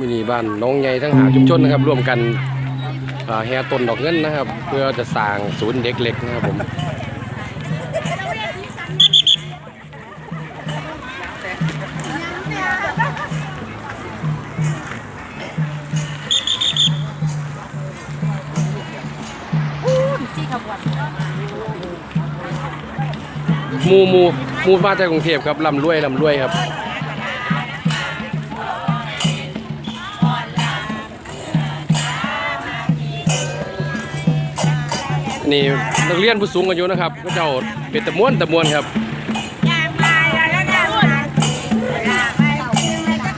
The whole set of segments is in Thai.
มินิบ้านน้องใหญ่ทั้งหาชุมชนนะครับร่วมกันแห่ต้นดอกเงินนะครับ เพื่อจะสร้างศูนย์เด็กเล็กนะครับผมมูมูมูมาจากกรุงเทพครับลำรวยลำรวยครับ นี่นักเรียนผู้สูงอายุนะครับก็เจ้าเป็นตะม้วนตะมวนครับอยากไปกินไม่ต้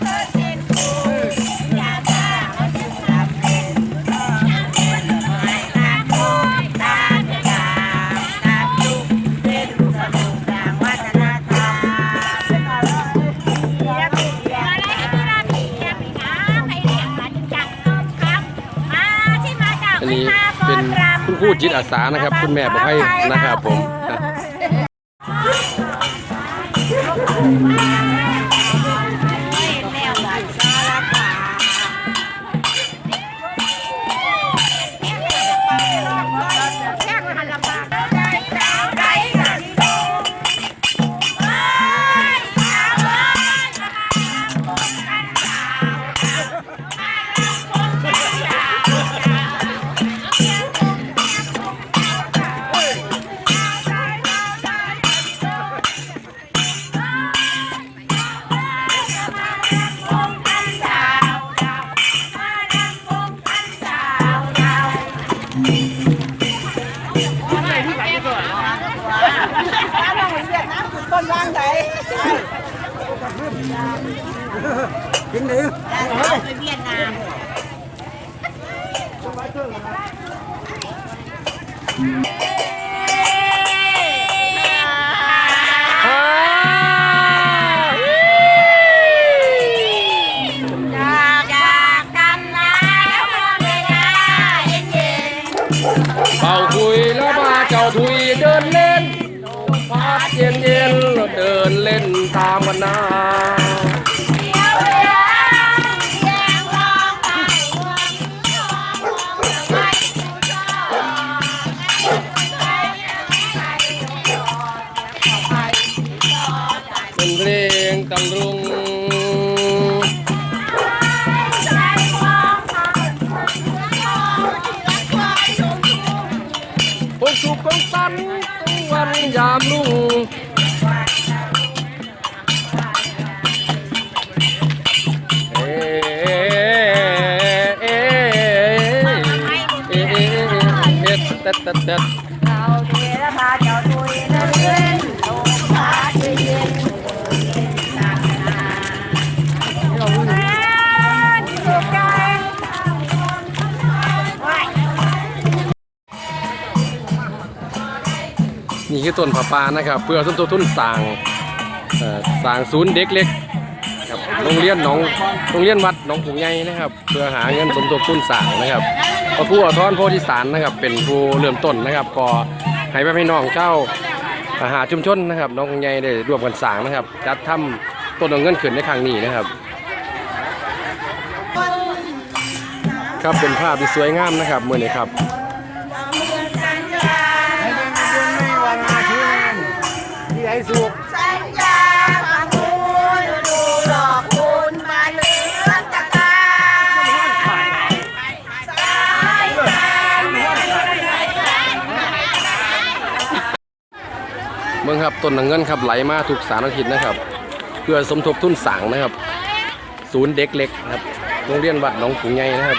เป็นอยากเป็นไม่ตาโคตรตาจะดาตาจุกเป็นสนุกทางวัฒนธรรมเป็นอะไรเรียกเรียกอะไรที่ราพีเรียกนะให้เรียกมาจังนมครับมาที่มาจากอันนี้เป็นคุณครูจิตอาสานะครับ คุณแม่บอกให้นะครับผม เวียดนามอยากอยากดำน้ำมอง เต็ดเต็ดเต็ดเราเทระพาเจ้าทุยเดินเล่นลมพัดเย็นเย็นตามนาสุขใจว้ายนี่คือต้นผาปานะครับ เพื่อสมทบทุนสร้างสร้างศูนย์เด็กเล็ก โรงเรียนหนองโรงเรียนวัดหนองผงใหญ่นะครับ เพื่อหาเงินสมทบทุนสร้างนะครับพระครูอทรโพธิสารนะครับ เป็นผู้เริ่มต้นนะครับก็ให้แม่พี่น้องเจ้าอาหารชุมชนนะครับหน้องผงใหญ่ได้ร่วมกันสร้างนะครับจัดทำต้นเอาเงินขึ้นในครั้งนี้นะครับ ครับเป็นภาพที่สวยงามนะครับเมื่อนี้ครับ เมืองครับต้นเงินครับไหลมาถูกสารอาทิตย์นะครับ เพื่อสมทบทุนสั่งนะครับ ศูนย์เด็กเล็กครับโรงเรียนวัดหนองขุงใหญ่นะครับ